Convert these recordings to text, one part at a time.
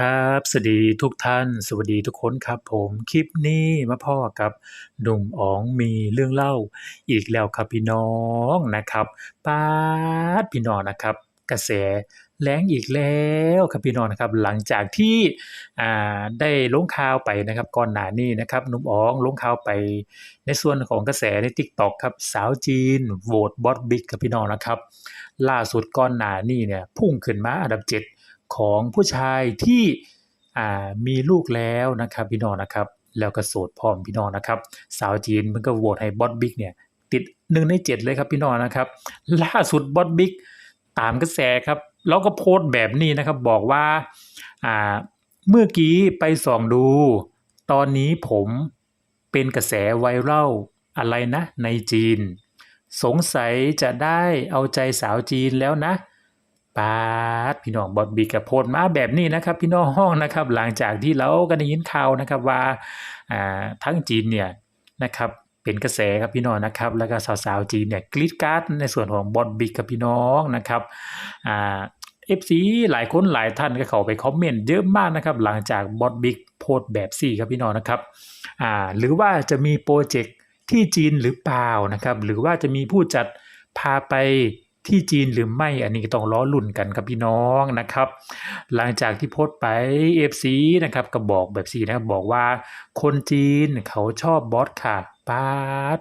ครับ สวัสดีทุกท่าน สวัสดีทุกคนครับผม คลิปนี้มาพ่อกับหนุ่มอ๋องมีเรื่องเล่าอีกแล้วครับพี่น้องนะครับป๊าดพี่น้องนะครับ กระแสแรงอีกแล้วครับพี่น้องนะครับ หลังจากที่อ่าได้ลงข่าวไปนะครับก่อนหน้านี้นะครับหนุ่มอ๋องลงข่าวไปในส่วนของกระแสใน TikTok ครับสาวจีนโหวตบอสบิ๊กครับพี่น้องนะครับ ล่าสุดก่อนหน้านี้เนี่ยพุ่งขึ้นมาอันดับ 7 ของผู้ชายที่มีลูกแล้วนะครับพี่น้องนะครับ แล้วก็โสดพร้อมพี่น้องนะครับ สาวจีนมันก็โหวตให้บอสบิ๊กเนี่ยติด1ใน7เลยครับพี่น้องนะครับ ล่าสุดบอสบิ๊กตามกระแสครับ แล้วก็โพสต์แบบนี้นะครับบอกว่าอ่าเมื่อกี้ไปส่องดู ตอนนี้ผมเป็นกระแสไวรัลอะไรนะในจีน สงสัยจะได้เอาใจสาวจีนแล้วนะ ปาดพี่น้องบอดบีกับโพดมาแบบนี้นะครับ พี่น้องห้องนะครับ หลังจากที่เราก็ได้ยินข่าวนะครับว่าทั้งจีนเนี่ยนะครับเป็นกระแสครับพี่น้องนะครับ แล้วก็สาวๆจีนเนี่ยกรีดการ์ดในส่วนของบอดบิ๊กกับพี่น้องนะครับอ่าเอฟซีหลายคนหลายท่านก็เข้าไปคอมเมนต์เยอะมากนะครับ หลังจากบอดบิ๊กโพสต์แบบสี่ครับพี่น้องนะครับอ่าหรือว่าจะมีโปรเจกต์ที่จีนหรือเปล่านะครับ หรือว่าจะมีผู้จัดพาไป ที่จีนหรือไม่อันนี้ต้องล้อลุ่นกันครับพี่น้องนะครับ หลังจากที่โพสต์ไป FC นะครับก็บอกแบบสีนะครับบอกว่าคนจีนเขาชอบบอสค่ะป้า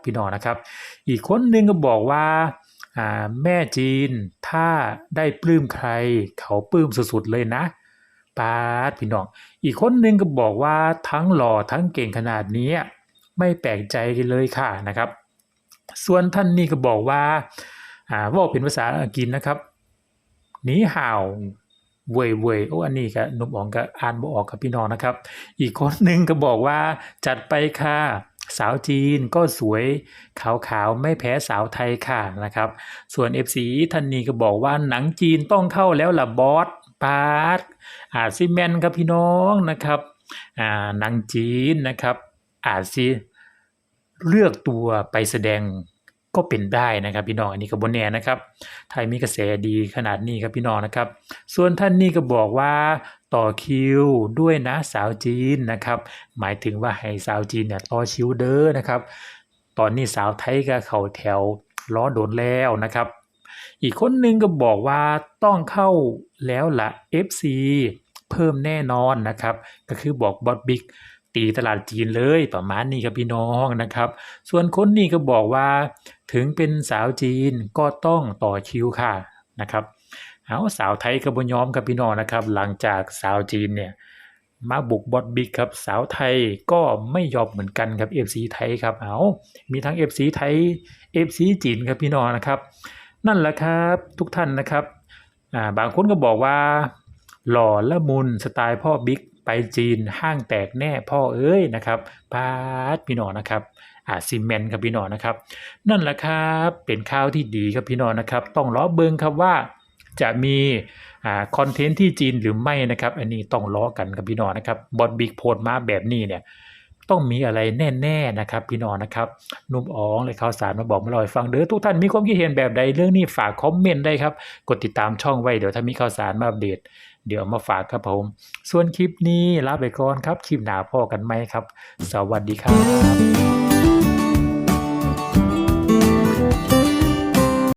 พี่น้องนะครับ อีกคนหนึงก็บอกว่าแม่จีนถ้าได้ปลื้มใคร เขาปลื้มสุดๆเลยนะป้าดพี่น้อง อีกคนหนึงก็บอกว่าทั้งหล่อทั้งเก่งขนาดนี้ไม่แปลกใจเลยค่ะนะครับ ส่วนท่านนี้ก็บอกว่า อ่าเว่าเป็นภาษาอังกฤษนะครับหนีห่าวเว่ยเว่ยโอ้อันนี้ก็หนุ่มอ๋องก็อ่านบ่ออกครับพี่น้องนะครับ อีกคนหนึ่งก็บอกว่าจัดไปค่ะสาวจีนก็สวยขาวๆ ไม่แพ้สาวไทยค่ะนะครับ ส่วน FC ท่านนี้ก็บอกว่าหนังจีนต้องเข้าแล้วล่ะบอสปาร์ตอาซิแมนครับพี่น้องนะครับอ่าหนังจีนนะครับอาจสิเลือกตัวไปแสดง ก็เป็นได้นะครับพี่น้องอันนี้ก็บนแน่นะครับไทยมีกระแสดีขนาดนี้ครับพี่น้องนะครับ ส่วนท่านนี้ก็บอกว่าต่อคิวด้วยนะสาวจีนนะครับ หมายถึงว่าให้สาวจีนเนี่ยต่อคิวเด้อนะครับ ตอนนี้สาวไทยก็เข้าแถวล้อโดนแล้วนะครับ อีกคนหนึงก็บอกว่าต้องเข้าแล้วละ FC เพิ่มแน่นอนนะครับ ก็คือบอกบอสบิ๊ก ตีตลาดจีนเลยประมาณนี้ครับพี่น้องนะครับ ส่วนคนนี้ก็บอกว่า ถึงเป็นสาวจีนก็ต้องต่อคิวค่ะนะครับเอาสาวไทยก็บ่ยอมครับพี่น้องนะครับ หลังจากสาวจีนเนี่ยมาบุกบอสบิ๊กครับสาวไทยก็ไม่ยอมเหมือนกันครับ FC ไทยครับเอามีทั้ง FC ไทย FC จีนครับพี่น้องนะครับ นั่นแหละครับทุกท่านนะครับาบางคนก็บอกว่า หล่อละมุนสไตล์พ่อบิ๊ก จีนห้างแตกแน่พ่อเอ้ยนะครับพาดพี่น้องนะครับอาซีเมนต์ครับพี่น้องนะครับ นั่นแหละครับเป็นข่าวที่ดีครับพี่น้องนะครับ ต้องล้อเบิงครับว่าจะมีอ่าคอนเทนต์ที่จีนหรือไม่นะครับ อันนี้ต้องล้อกันครับพี่น้องนะครับบอดบิ๊กโพสต์มาแบบนี้เนี่ยต้องมีอะไรแน่ๆนะครับ พี่น้องนะครับนุ่มอ๋องเลยข่าวสารมาบอกมาล่าให้ฟังเด้อทุกท่านมีความคิดเห็นแบบใดเรื่องนี้ฝากคอมเมนต์ได้ครับ กดติดตามช่องไว้เดี๋ยวถ้ามีข่าวสารมาอัปเดต เดี๋ยวมาฝากครับผม ส่วนคลิปนี้ลาไปก่อนครับ คลิปหน้าพ่อกันไหมครับ สวัสดีครับ